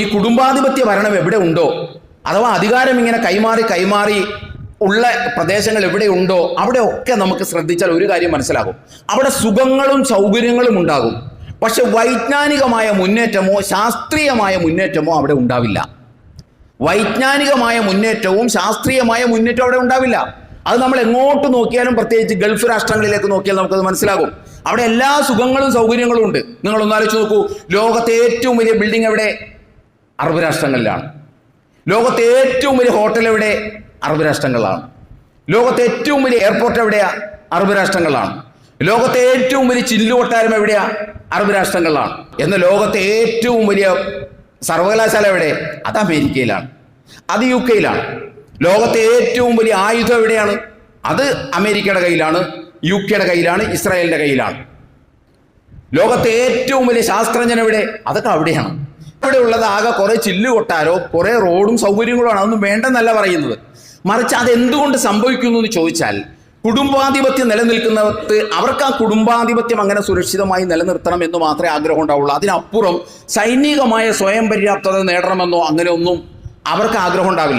ഈ കുടുംബാധിപത്യ ഭരണം എവിടെ ഉണ്ടോ? അഥവാ അധികാരം ഇങ്ങനെ കൈമാറി കൈമാറി ഉള്ള പ്രദേശങ്ങൾ എവിടെ ഉണ്ടോ? അവിടെ ഒക്കെ നമുക്ക് ശ്രദ്ധിച്ചാൽ ഒരു കാര്യം മനസ്സിലാകും. അവിടെ സുഖങ്ങളും സൗകര്യങ്ങളും ഉണ്ടാകും. പക്ഷെ വൈജ്ഞാനികമായ മുന്നേറ്റമോ ശാസ്ത്രീയമായ മുന്നേറ്റമോ അവിടെ ഉണ്ടാവില്ല. വൈജ്ഞാനികമായ മുന്നേറ്റവും ശാസ്ത്രീയമായ മുന്നേറ്റവും അവിടെ ഉണ്ടാവില്ല. അത് നമ്മൾ എങ്ങോട്ട് നോക്കിയാലും പ്രത്യേകിച്ച് ഗൾഫ് രാഷ്ട്രങ്ങളിലേക്ക് നോക്കിയാൽ നമുക്കത് മനസ്സിലാകും. അവിടെ എല്ലാ സുഖങ്ങളും സൗകര്യങ്ങളും ഉണ്ട്. നിങ്ങൾ ഒന്നാലോചിച്ച് നോക്കൂ. ലോകത്തെ ഏറ്റവും വലിയ ബിൽഡിംഗ് എവിടെ? അറബ് രാഷ്ട്രങ്ങളിലാണ്. ലോകത്തെ ഏറ്റവും വലിയ ഹോട്ടൽ എവിടെ? അറബ് രാഷ്ട്രങ്ങളിലാണ്. ലോകത്തെ ഏറ്റവും വലിയ എയർപോർട്ട് എവിടെയാ? അറബ് രാഷ്ട്രങ്ങളിലാണ്. ലോകത്തെ ഏറ്റവും വലിയ ചില്ലു കൊട്ടാരം എവിടെയാ? അറബ് രാഷ്ട്രങ്ങളിലാണ്. എന്ന ലോകത്തെ ഏറ്റവും വലിയ സർവകലാശാല എവിടെ? അത് അമേരിക്കയിലാണ്. അത് യു കെയിലാണ് ലോകത്തെ ഏറ്റവും വലിയ ആയുധം എവിടെയാണ്? അത് അമേരിക്കയുടെ കയ്യിലാണ് യു കെയുടെ കയ്യിലാണ് ഇസ്രായേലിന്റെ കയ്യിലാണ്. ലോകത്തെ ഏറ്റവും വലിയ ശാസ്ത്രജ്ഞൻ എവിടെ? അതൊക്കെ അവിടെയാണ്. ഇവിടെ ഉള്ളത് ആകെ കുറെ ചില്ല് കൊട്ടാരോ കുറെ റോഡും സൗകര്യങ്ങളുമാണ് അതൊന്നും വേണ്ടെന്നല്ല പറയുന്നത്. മറിച്ച് അതെന്തുകൊണ്ട് സംഭവിക്കുന്നു എന്ന് ചോദിച്ചാൽ കുടുംബാധിപത്യം നിലനിൽക്കുന്നവർക്ക് അവർക്ക് ആ കുടുംബാധിപത്യം അങ്ങനെ സുരക്ഷിതമായി നിലനിർത്തണം എന്ന് മാത്രമേ ആഗ്രഹം ഉണ്ടാവുള്ളൂ. അതിനപ്പുറം സൈനികമായ സ്വയം പര്യാപ്തത നേടണമെന്നോ അങ്ങനെയൊന്നും അവർക്ക് ആഗ്രഹം ഉണ്ടാവില്ല.